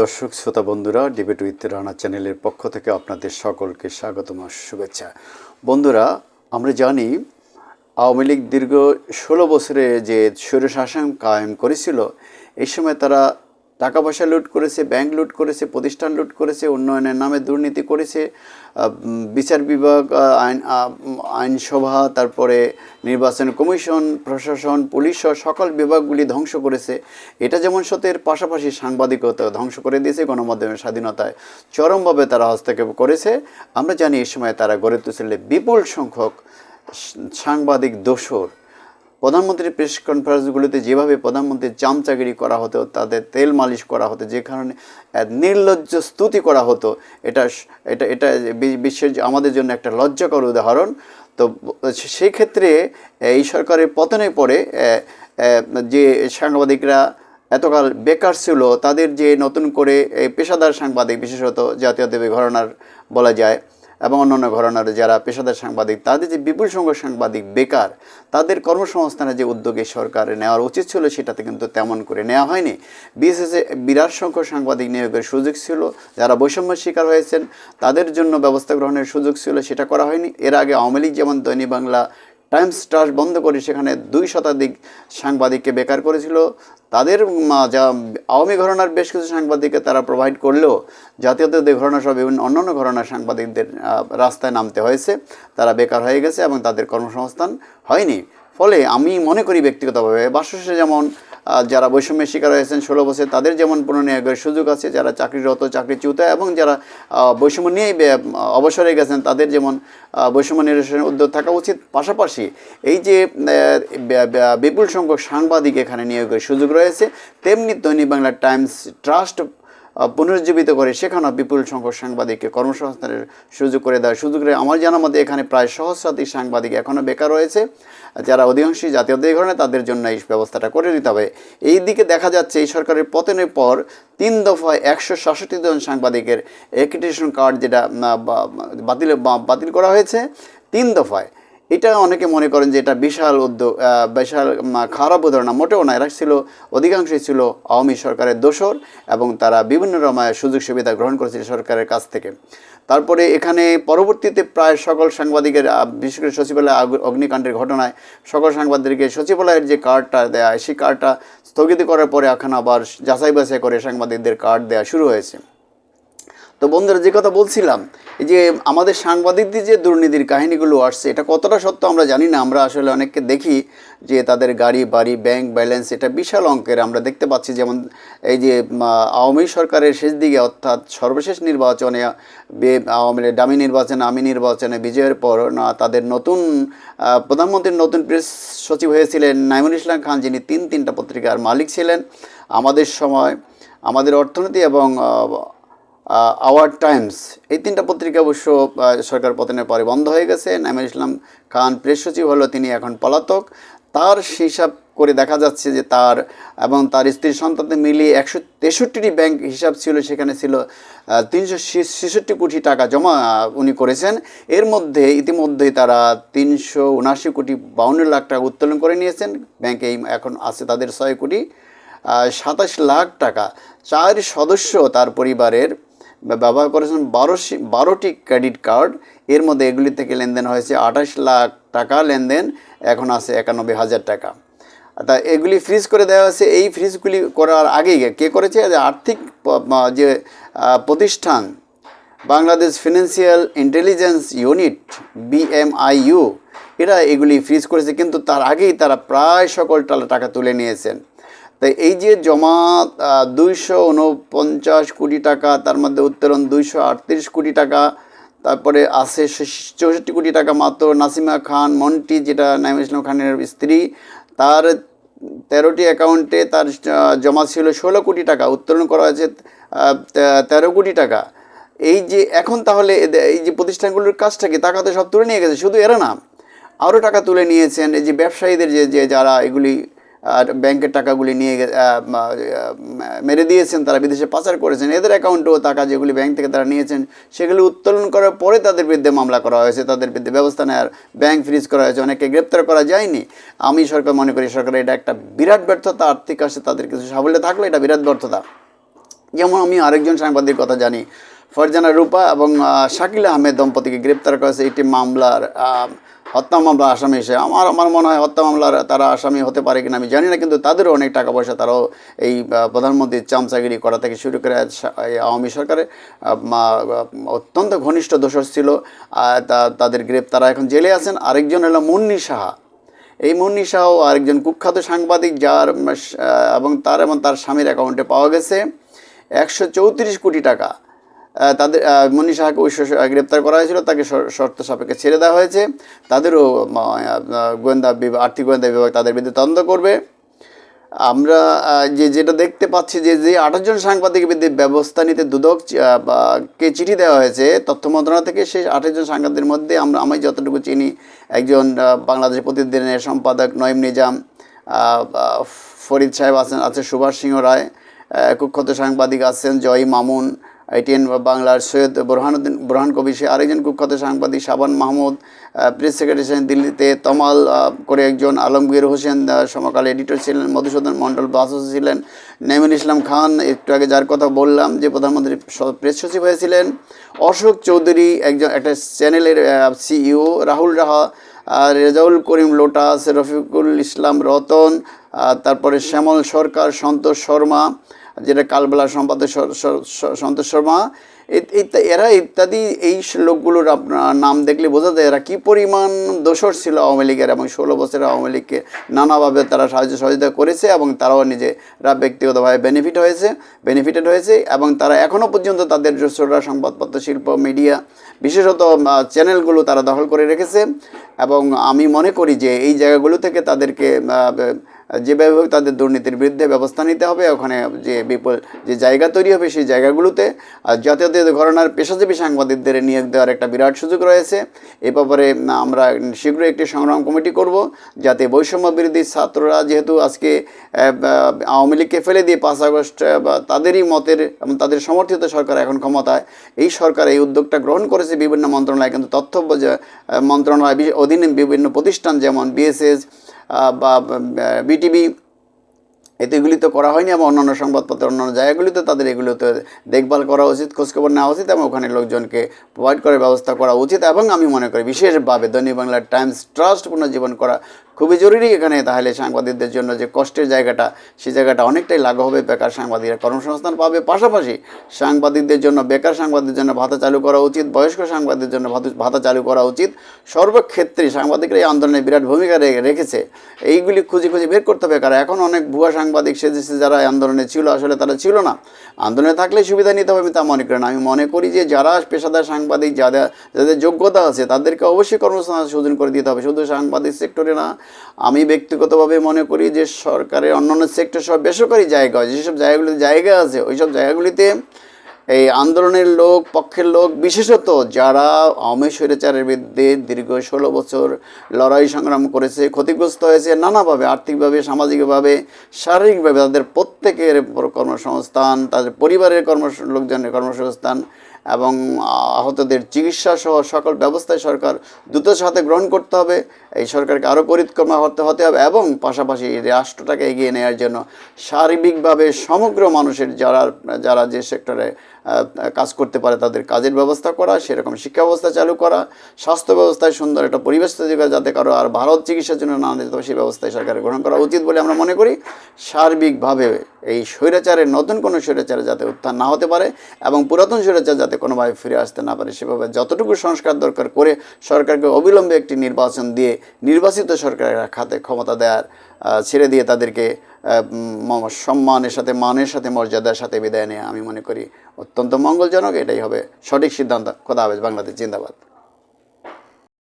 দর্শক, শ্রোতা বন্ধুরা ডিবেট উইথ রানা চ্যানেলের পক্ষ থেকে আপনাদের সকলকে স্বাগতম শুভেচ্ছা। বন্ধুরা, আমরা জানি আওয়ামী লীগ দীর্ঘ ষোলো বছরে যে স্বৈরশাসন কায়েম করেছিল, এই সময় তারা টাকা পয়সা লুট করেছে, ব্যাংক লুট করেছে, প্রতিষ্ঠান লুট করেছে, উন্নয়নের নামে দুর্নীতি করেছে বিচার বিভাগ আইন আইনসভা, তারপরে নির্বাচন কমিশন, প্রশাসন, পুলিশ সকল বিভাগগুলি ধ্বংস করেছে। এটা যেমন সত্যের পাশাপাশি সাংবাদিকতা ধ্বংস করে দিয়েছে, গণমাধ্যমের স্বাধীনতায় চরমভাবে তারা হস্তক্ষেপ করেছে। আমরা জানি এই সময় তারা গড়ে তুলছিল বিপুল সংখ্যক সাংবাদিক দোসর প্রধানমন্ত্রীর প্রেস কনফারেন্সগুলিতে যেভাবে প্রধানমন্ত্রীর চামচাগিরি করা হতো, তাদের তেল মালিশ করা হতো, যে কারণে নির্লজ্জ স্তুতি করা হতো, এটা এটা এটা বিশ্বের আমাদের জন্য একটা লজ্জাকর উদাহরণ। তো সেই ক্ষেত্রে এই সরকারের পতনে পরে যে সাংবাদিকরা এতকাল বেকার ছিল, তাদের যে নতুন করে পেশাদার সাংবাদিক, বিশেষত জাতীয় দেবী ঘরানার বলা যায় এবং অন্যান্য ঘরানার যারা পেশাদার সাংবাদিক, তাদের যে বিপুল সংখ্যক সাংবাদিক বেকার, তাদের কর্মসংস্থানের যে উদ্যোগে সরকার নেওয়ার উচিত ছিল সেটাতে কিন্তু তেমন করে নেওয়া হয়নি। বিএসএসে বিরাট সংখ্যক সাংবাদিক নিয়োগের সুযোগ ছিল, যারা বৈষম্যের শিকার হয়েছেন, তাদের জন্য ব্যবস্থা গ্রহণের সুযোগ ছিল, সেটা করা হয়নি। এর আগে আওয়ামী লীগ যেমন দৈনিক বাংলা টাইমস ট্রাস্ট বন্ধ করে সেখানে দুই শতাধিক সাংবাদিককে বেকার করেছিল। তাদের যা আওয়ামী ঘরনার বেশ কিছু সাংবাদিককে তারা প্রোভাইড করলেও জাতীয়তাবাদী ঘরানা সহ বিভিন্ন অন্যান্য ঘরানার সাংবাদিকদের রাস্তায় নামতে হয়েছে। তারা বেকার হয়ে গেছে এবং তাদের কর্মসংস্থান হয়নি। ফলে আমি মনে করি ব্যক্তিগতভাবে বাসসে যেমন যারা বৈষম্যের শিকার হয়েছেন ষোলো বছর, তাদের যেমন পুনর্নিয়োগের সুযোগ আছে, যারা চাকরিরত, চাকরিচ্যুত এবং যারা বৈষম্য নিয়েই অবসরে গেছেন, তাদের যেমন বৈষম্য নিরসনের উদ্যোগ থাকা উচিত। পাশাপাশি এই যে বিপুল সংখ্যক সাংবাদিক এখানে নিয়োগের সুযোগ রয়েছে, তেমনি দৈনিক বাংলা টাইমস ট্রাস্ট পুনরুজ্জীবিত করে সেখানেও বিপুল সংখ্যক সাংবাদিককে কর্মসংস্থানের সুযোগ করে দেওয়ার সুযোগ করে আমার জানা মতে এখানে প্রায় সহস্রাধিক সাংবাদিক এখনও বেকার রয়েছে। যারা অধিকাংশই জাতীয় ধরনের তাদের জন্য এই ব্যবস্থাটা করে দিতে হবে। এই দিকে দেখা যাচ্ছে এই সরকারের পতনের পর তিন দফায় একশো সাতষট্টি জন সাংবাদিকের অ্যাক্রিডিটেশন কার্ড যেটা বাতিল বাতিল করা হয়েছে। তিন দফায় এটা অনেকে মনে করেন যে এটা বিশাল উদ্যোগ বিশাল খারাপ উদাহরণ, মোটেও না। এরা ছিল, অধিকাংশই ছিল আওয়ামী সরকারের দোসর এবং তারা বিভিন্ন রকমের সুযোগ সুবিধা গ্রহণ করেছিল সরকারের কাছ থেকে। তারপরে এখানে পরবর্তীতে প্রায় সকল সাংবাদিকের বিশেষ করে সচিবালয় অগ্নিকাণ্ডের ঘটনায় সকল সাংবাদিককে সচিবালয়ের যে কার্ডটা দেয়া সেই কার্ডটা স্থগিত করার পরে এখন আবার যাচাই বাছাই করে সাংবাদিকদের কার্ড দেওয়া শুরু হয়েছে। তো বন্ধুরা, যে কথা বলছিলাম এই যে আমাদের সাংবাদিকদের যে দুর্নীতির কাহিনীগুলো আসছে, এটা কতটা সত্য আমরা জানি না। আমরা আসলে অনেককে দেখি যে তাদের গাড়ি, বাড়ি ব্যাংক ব্যালেন্স এটা বিশাল অঙ্কের। আমরা দেখতে পাচ্ছি যেমন এই যে আওয়ামী সরকারের শেষ দিকে অর্থাৎ সর্বশেষ নির্বাচনে আওয়ামী দামি নির্বাচনে, আমি নির্বাচনে বিজয়ের পর না, তাদের নতুন প্রধানমন্ত্রীর নতুন প্রেস সচিব হয়েছিলেন নাইমুল ইসলাম খান, যিনি তিন তিনটা পত্রিকার মালিক ছিলেন। আমাদের সময়, আমাদের অর্থনীতি এবং আওয়ার টাইমস এই তিনটা পত্রিকা অবশ্য সরকার পতনের পরে বন্ধ হয়ে গেছে। নাইমুল ইসলাম খান প্রেস সচিব হলো, তিনি এখন পলাতক। তার হিসাব করে দেখা যাচ্ছে যে তার এবং তার স্ত্রী সন্তানদের মিলিয়ে একশো তেষট্টিটি ব্যাংক হিসাব ছিল, সেখানে ছিল তিনশো ছেষট্টি কোটি টাকা জমা উনি করেছেন। এর মধ্যে ইতিমধ্যেই তারা তিনশো উনাশি কোটি বাউন্ন লাখ টাকা উত্তোলন করে নিয়েছেন। ব্যাংকে এখন আছে তাদের ছয় কোটি। সাতাশ লাখ টাকা। চার সদস্য তার পরিবারের ব্যবহার করেছেন বারোশি বারোটি ক্রেডিট কার্ড। এর মধ্যে এগুলি থেকে লেনদেন হয়েছে আঠাশ লাখ টাকা লেনদেন, এখন আছে একানব্বই হাজার টাকা। তা এগুলি ফ্রিজ করে দেওয়া হয়েছে। এই ফ্রিজগুলি করার আগেই কে করেছে? আর্থিক যে প্রতিষ্ঠান, Bangladesh financial intelligence unit, BMIU, এরা এগুলি ফ্রিজ করেছে। কিন্তু তার আগেই তারা প্রায় সকল টাকা তুলে নিয়েছেন। তাই এই যে জমা দুইশো উনপঞ্চাশ কোটি টাকা, তার মধ্যে উত্তোলন দুইশো আটত্রিশ কোটি টাকা, তারপরে আছে চৌষট্টি কোটি টাকা মাত্র নাসিমা খান মন্টি, যেটা নাইমুল ইসলাম খানের স্ত্রী, তার তেরোটি অ্যাকাউন্টে তার জমা ছিল ষোলো কোটি টাকা, উত্তোলন করা হয়েছে তেরো কোটি টাকা। এই যে এখন তাহলে এই যে প্রতিষ্ঠানগুলোর কাজটা কি টাকা তো সব তুলে নিয়ে গেছে? শুধু এরা না আরও টাকা তুলে নিয়েছেন, এই যে ব্যবসায়ীদের যে যে যারা এগুলি ব্যাংকের টাকাগুলি নিয়ে মেরে দিয়েছেন, তারা বিদেশে পাচার করেছেন। এদের অ্যাকাউন্টেও টাকা যেগুলি ব্যাংক থেকে তারা নিয়েছেন, সেগুলি উত্তোলন করার পরে তাদের বিরুদ্ধে মামলা করা হয়েছে, তাদের বিরুদ্ধে ব্যবস্থা নেওয়ার ব্যাংক ফ্রিজ করা হয়েছে অনেকে গ্রেপ্তার করা যায়নি। আমি সরকার মনে করি সরকারের এটা একটা বিরাট ব্যর্থতা, আর্থিক আসে তাদের কিছু সাফল্য থাকলে এটা বিরাট ব্যর্থতা। যেমন আমি আরেকজন সাংবাদিক কথা জানি, ফরজানা রূপা এবং শাকিল আহমেদ দম্পতিকে গ্রেপ্তার করেছে একটি মামলার হত্যা মামলা আসামি হিসেবে আমার আমার মনে হয় হত্যা মামলার তারা আসামি হতে পারে কিনা আমি জানি না, কিন্তু তাদেরও অনেক টাকা পয়সা তারাও এই প্রধানমন্ত্রীর চামচাগিরি করা থেকে শুরু করে এই আওয়ামী সরকারের অত্যন্ত ঘনিষ্ঠ দোষর ছিল। তাদের গ্রেপ্তার এখন জেলে আছেন। আরেকজন হলো মুন্নি সাহা। এই মুন্নি সাহ আরেকজন কুখ্যাত সাংবাদিক যার এবং তার এবং তার স্বামীর অ্যাকাউন্টে পাওয়া গেছে একশো চৌত্রিশ কোটি টাকা। তাদের মুন্নি সাহাকে ওই গ্রেপ্তার করা হয়েছিল। তাকে শর্ত সাপেক্ষে ছেড়ে দেওয়া হয়েছে। তাদেরও গোয়েন্দা বিভাগ, আর্থিক গোয়েন্দা বিভাগ তাদের বিরুদ্ধে তদন্ত করবে। আমরা যে, যেটা দেখতে পাচ্ছি যে যে আঠাশ জন সাংবাদিকের বিরুদ্ধে ব্যবস্থা নিতে দুদক কে চিঠি দেওয়া হয়েছে, তথ্য মন্ত্রণালয় থেকে সেই আঠাশ জন সাংবাদিকের মধ্যে আমরা, আমি যতটুকু চিনি, একজন বাংলাদেশ প্রতিদিনের সম্পাদক নঈম নিজাম ফরিদ সাহেব আছেন, আছে সুভাষ সিংহ রায় কুখ্যাত সাংবাদিক আছেন জয় মামুন আইটিএন বাংলার সৈয়দ বোরহানুদ্দিন বোরহান কবি সে আরেকজন কুখ্যাত সাংবাদিক শাবান মাহমুদ প্রেস সেক্রেটারি ছিলেন দিল্লিতে, তমাল করে একজন আলমগীর হোসেন সমকাল এডিটর ছিলেন, মধুসূদন মণ্ডল বাসস ছিলেন, নাইমুল ইসলাম খান, একটু আগে যার কথা বললাম যে প্রধানমন্ত্রী প্রেস সচিব হয়েছিলেন, অশোক চৌধুরী একজন একটা চ্যানেলের সিইও রাহুল রাহা আর রেজাউল করিম লোটাস, রফিকুল ইসলাম রতন তারপরে শ্যামল সরকার, সন্তোষ শর্মা যেটা কালবেলা সম্পাদক সন্তোষ শর্মা এরা ইত্যাদি এই লোকগুলোর আপনার নাম দেখলে বোঝা যায় এরা কী পরিমাণ দোষর ছিল আওয়ামী লীগের এবং ষোলো বছরের আওয়ামী লীগকে নানাভাবে তারা সাহায্য সহযোগিতা করেছে এবং তারাও নিজেরা ব্যক্তিগতভাবে বেনিফিট হয়েছে বেনিফিটেড হয়েছে এবং তারা এখনও পর্যন্ত তাদের যশোরা সংবাদপত্র, শিল্প মিডিয়া বিশেষত চ্যানেলগুলো তারা দখল করে রেখেছে এবং আমি মনে করি যে এই জায়গাগুলো থেকে তাদেরকে যেভাবে হোক তাদের দুর্নীতির বিরুদ্ধে ব্যবস্থা নিতে হবে। ওখানে যে বিপুল যে জায়গা তৈরি হবে সেই জায়গাগুলোতে, আর জাতীয়তাবাদী ঘরানার পেশাজীবী সাংবাদিকদের নিয়োগ দেওয়ার একটা বিরাট সুযোগ রয়েছে। এ ব্যাপারে আমরা শীঘ্রই একটি সংগ্রাম কমিটি করব, যাতে বৈষম্য বিরোধী ছাত্ররা যেহেতু আজকে আওয়ামী লীগকে ফেলে দিয়ে পাঁচ আগস্ট তাদেরই মতের এবং তাদের সমর্থিত সরকার এখন ক্ষমতায়, এই সরকার এই উদ্যোগটা গ্রহণ করেছে বিভিন্ন মন্ত্রণালয়। কিন্তু তথ্য মন্ত্রণালয়, অধীনে বিভিন্ন প্রতিষ্ঠান যেমন বিএসএস বা বিটিভি এতে এগুলি তো করা হয়নি এবং অন্যান্য সংবাদপত্র, অন্যান্য জায়গাগুলিতে তাদের এগুলোতে দেখভাল করা উচিত, খোঁজখবর নেওয়া উচিত এবং ওখানে লোকজনকে প্রোভাইড করার ব্যবস্থা করা উচিত এবং আমি মনে করি বিশেষভাবে দৈনিক বাংলার টাইমস ট্রাস্ট পুনর্জীবন করা খুবই জরুরি এখানে তাহলে সাংবাদিকদের জন্য যে কষ্টের জায়গাটা সেই জায়গাটা অনেকটাই লাগু হবে বেকার সাংবাদিকরা। কর্মসংস্থান পাবে পাশাপাশি সাংবাদিকদের জন্য, বেকার সাংবাদিকদের জন্য ভাতা চালু করা উচিত, বয়স্ক সাংবাদিকদের জন্য ভাতা- চালু করা উচিত। সর্বক্ষেত্রে সাংবাদিকরা এই আন্দোলনে বিরাট ভূমিকা রেখেছে। এইগুলি খুঁজে খুঁজে বের করতে হবে, কারণ এখন অনেক ভুয়া সাংবাদিক সেজেছে যারা আন্দোলনে ছিল, আসলে তারা ছিল না। আন্দোলনে থাকলে সুবিধা নিতে হবে, আমি তা মনে করি না। আমি মনে করি যে যারা পেশাদার সাংবাদিক, যাদের যাদের যোগ্যতা আছে, তাদেরকে অবশ্যই কর্মসংস্থান সুযোগ করে দিতে হবে। শুধু সাংবাদিক সেক্টরে না আমি ব্যক্তিগতভাবে মনে করি যে সরকারের অন্যান্য সেক্টর সব বেসরকারি জায়গা যেসব জায়গাগুলিতে জায়গা আছে ওই সব জায়গাগুলিতে এই আন্দোলনের লোক, পক্ষের লোক, বিশেষত যারা আওয়ামী স্বৈরাচারের বিরুদ্ধে দীর্ঘ ষোলো বছর লড়াই সংগ্রাম করেছে, ক্ষতিগ্রস্ত হয়েছে, নানাভাবে আর্থিকভাবে, সামাজিকভাবে, শারীরিকভাবে তাদের প্রত্যেকের কর্মসংস্থান, তাদের পরিবারের কর্ম লোকজনের কর্মসংস্থান এবং আহতদের চিকিৎসা সহ সকল ব্যবস্থায় সরকার দ্রুত সাথে গ্রহণ করতে হবে। এই সরকারকে আরও পরিক্রমা করতে, হতে হবে এবং পাশাপাশি রাষ্ট্রটাকে এগিয়ে নেওয়ার জন্য সার্বিকভাবে সমগ্র মানুষের যারা যারা যে সেক্টরে কাজ করতে পারে তাদের কাজের ব্যবস্থা করা, সেরকম শিক্ষা ব্যবস্থা চালু করা, স্বাস্থ্য ব্যবস্থায় সুন্দর একটা পরিবেশ তৈরি করা, যাতে কারও আর ভারত চিকিৎসার জন্য না দিতে হবে সেই ব্যবস্থায় সরকারের গ্রহণ করা উচিত বলে আমরা মনে করি। সার্বিকভাবে এই স্বৈরাচারের, নতুন কোনো স্বৈরাচারে যাতে উত্থান না হতে পারে এবং পুরাতন স্বৈরাচার যাতে কোনোভাবে ফিরে আসতে না পারে, সেভাবে যতটুকু সংস্কার দরকার করে সরকারকে অবিলম্বে একটি নির্বাচন দিয়ে নির্বাচিত সরকারের খাতে ক্ষমতা দেওয়ার ছেড়ে দিয়ে তাদেরকে সম্মানের সাথে, মানের সাথে, মর্যাদার সাথে বিদায় নেওয়া আমি মনে করি অত্যন্ত মঙ্গলজনক। এটাই হবে সঠিক সিদ্ধান্ত। কথা হবে বাংলাদেশ জিন্দাবাদ।